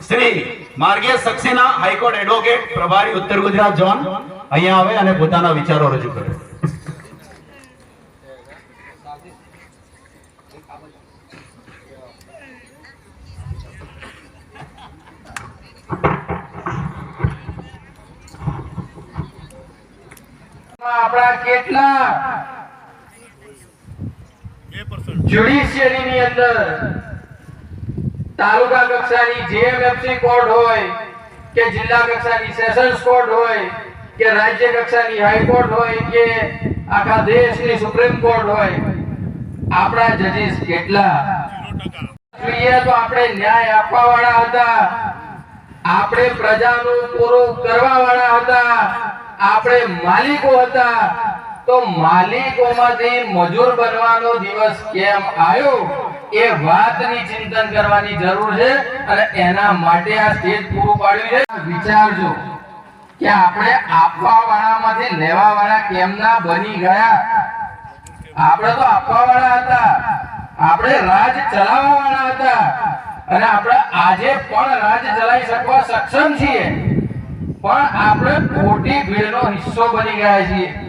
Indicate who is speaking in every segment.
Speaker 1: શ્રી માર્ગે Saxena high court advocate પ્રભારી ઉત્તર ગુજરાત ઝોન અહીંયા આવે અને પોતાના વિચારો રજૂ કરે.
Speaker 2: આપણા કેટલા જ્યુડિશિયરીની અંદર તાલુકા કક્ષાની જીએમએફસી કોર્ટ હોય, કે જિલ્લા કક્ષાની સેશન્સ કોર્ટ હોય, કે રાજ્ય કક્ષાની હાઈકોર્ટ હોય, કે આખા દેશની સુપ્રીમ કોર્ટ હોય, આપણા જજીસ કેટલા? આપણે ન્યાય આપવા વાળા હતા, આપણે પ્રજાનું પૂરું કરવા વાળા હતા, આપણે માલિકો હતા, તો માલિકોમાંથી મજૂર બનવાનો દિવસ કેમ આવ્યો? એ વાતની ચિંતન કરવાની જરૂર છે અને એના માટે આ સ્ટેજ પૂરું પાડ્યું છે. વિચારજો કે આપણે આપવા વાળામાંથી લેવા વાળા કેમના બની ગયા? આપણે તો આપવા વાળા હતા. આપણે રાજ ચલાવવા વાળા હતા. અને આપણે આજે પણ રાજ ચલાવી શકવા સક્ષમ છીએ. પણ આપણે ખોટી ભીડનો હિસ્સો બની ગયા છીએ.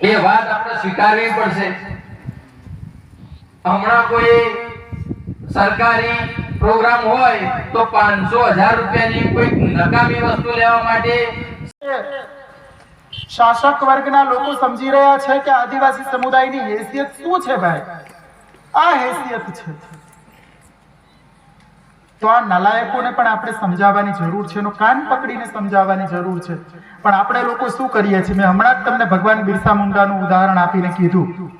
Speaker 2: એ વાત આપણે સ્વીકારવી પડશે. હમણાં કોઈ સરકારી પ્રોગ્રામ હોય તો પાંચસો હજાર રૂપિયાની કોઈ નકામી વસ્તુ લેવા માટે
Speaker 3: શાસક વર્ગના લોકો સમજી રહ્યા છે કે આદિવાસી સમુદાયની હેસિયત શું છે ભાઈ? આ હેસિયત છે. તો આ નલાયકોને પણ આપણે સમજાવવાની જરૂર છે, એનો કાન પકડીને સમજાવવાની જરૂર છે. પણ આપણે લોકો શું કરીએ છીએ? મેં હમણાં જ તમને ભગવાન બિરસા મુંડાનું ઉદાહરણ આપીને કીધું.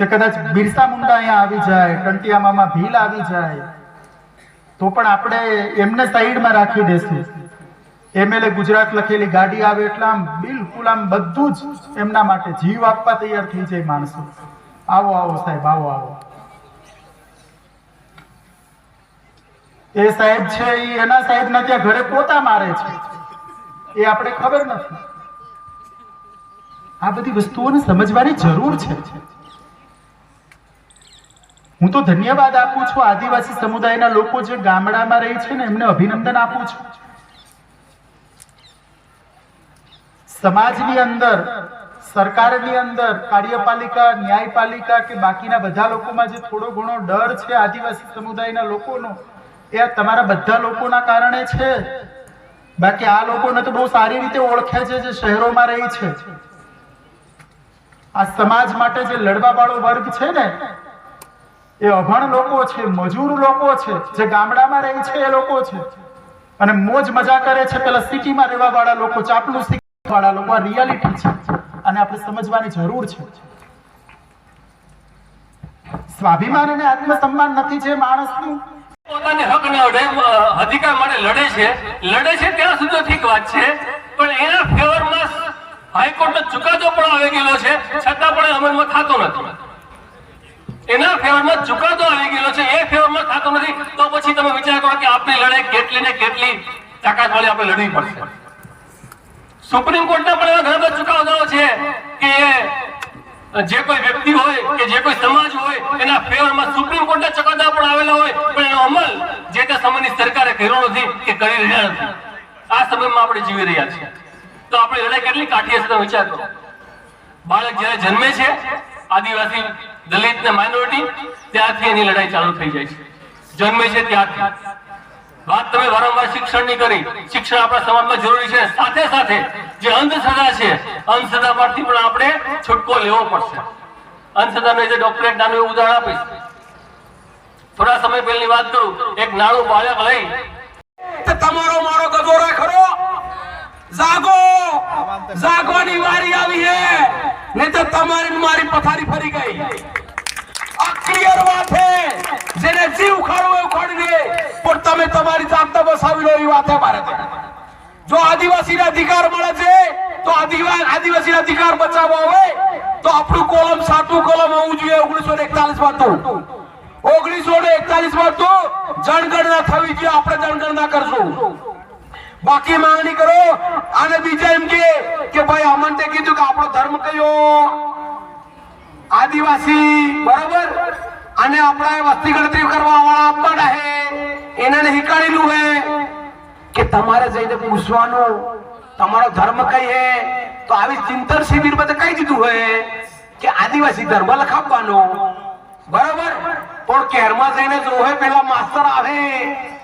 Speaker 3: કે કદાચ બિરસા મુંડા અહીંયા આવી જાય ટંટિયામામાં ભીલ આવી જાય, તો પણ આપણે એમને સાઈડમાં રાખી દેશું. એમએલએ ગુજરાત લખેલી ગાડી આવે એટલે આમ બિલકુલ આમ બધું જ એમના માટે જીવ આપવા તૈયાર થઈ જાય માણસો. આવો આવો સાહેબ, આવો આવો. એ સાહેબ છે એ, એના સાહેબ ના ત્યાં ઘરે પોતા મારે છે. એ આપણે ખબર નથી. આ બધી વસ્તુઓને સમજવાની જરૂર છે. હું તો ધન્યવાદ આપું છું. આદિવાસી સમુદાયના લોકો જે ગામડામાં રહે છે ને, એમને અભિનંદન આપું છું. સમાજની અંદર, સરકારની અંદર, કાર્યપાલિકા, ન્યાયપાલિકા કે બાકીના બધા લોકોમાં જે થોડો ઘણો ડર છે આદિવાસી સમુદાયના લોકોનો, એ તમારા બધા લોકોના કારણે છે. બાકી આ લોકોને તો બહુ સારી રીતે ઓળખે છે જે શહેરોમાં રહી છે. આ સમાજ માટે જે લડવા વાળો વર્ગ છે ને એ અભણ લોકો છે, મજૂર લોકો છે, જે ગામડામાં રહે છે એ લોકો છે. અને મોજ મજા કરે છે, પેલા સિટીમાં રહેવા વાળા લોકો ચાપલુસી વાળા લોકો, આ રિયાલિટી છે. અને આપણે સમજવાની જરૂર છે. સ્વાભિમાન અને આત્મસન્માન નથી જે માણસનું.
Speaker 4: પોતાને હક ને અધિકાર માટે લડે છે. લડે છે ત્યાં સુધી ઠીક વાત છે. પણ એના ફેવરમાં હાઈકોર્ટનો ચુકાદો પણ આવી ગયેલો છે. છતાં પણ અમલમાં થતો નથી. એના ફેવરમાં ચુકાદો આવી ગયેલો છે. એ ફેવરમાં થતો નથી. તો પછી તમે વિચાર કરો કે આપણી લડાઈ કેટલી ને કેટલી તાકાત વાળી આપણે લડવી પડશે. સુપ્રીમ કોર્ટના પણ એવા ઘણા બધા ચુકાદાઓ છે કે જે કોઈ વ્યક્તિ હોય કે જે કોઈ સમાજ હોય, એના ફેવરમાં સુપ્રીમ કોર્ટના ચુકાદા પણ આવેલા હોય, પણ એનો અમલ જે તે સમયની સરકારે કર્યો નથી કે કરી રહ્યા નથી. આ સમયમાં આપણે જીવી રહ્યા છીએ. તો આપણી લડાઈ કેટલી કાઠી હશે તમે વિચાર કરો. બાળક જ્યારે જન્મે છે, આદિવાસી દલિત ને માઇનોરિટી ત્યારથી એની લડાઈ ચાલુ થઈ જાય છે. જન્મે છે ત્યારથી. વાત તમે વારંવાર શિક્ષણની કરી. શિક્ષણ આપણા સમાજમાં જરૂરી છે. સાથે સાથે જે અંધશ્રદ્ધા છે અંધશ્રદ્ધા પરથી પણ આપણે છૂટકો લેવો પડશે. અંધશ્રદ્ધાને જે ડોક્ટરેટ નાનું ઉદાહરણ આપીશ થોડા સમય પહેલાની વાત કરું. એક નાનું બાળક લઈ.
Speaker 2: તમારો મારો ગજોરા ખરો? જાગો. જાગવાની વારી આવી હે. નહીં તો તમારી મારી પથારી ફરી ગઈ આ ક્લિયર વાત હે જેને જીવ ઉખાડવો એ ઉખાડી દે પણ તમે તમારી જાતને બસાવી લો એ વાત મારે. જો આદિવાસીને અધિકાર મળે છે, તો આદિવાસી અધિકાર બચાવવો હોય તો આપણું કોલમ સાતમું કોલમ હોવું જોઈએ ઓગણીસો ને એકતાલીસમાં ઓગણીસો ને એકતાલીસમાં તો જનગણના થવી જોઈએ, આપણે જનગણના કરશું. બાકી માંગણી કરો, અને બીજા એમ કે કે ભાઈ અમન કીધું કે આપણો ધર્મ કયો? આદિવાસી, બરોબર? અને આપણા વસ્તી ગણતરી કરવા વાળા આપવાના હે
Speaker 5: લગાડેલું હે કે તમારે જઈને પૂછવાનું, તમારો ધર્મ કઈ હે? તો આવી ચિંતન શિબિર બધે કઈ દીધું હોય કે આદિવાસી ધર્મ લખાવવાનો. બરાબર? પણ કેરમાં જઈને જોવે પેલા માસ્તર આવે.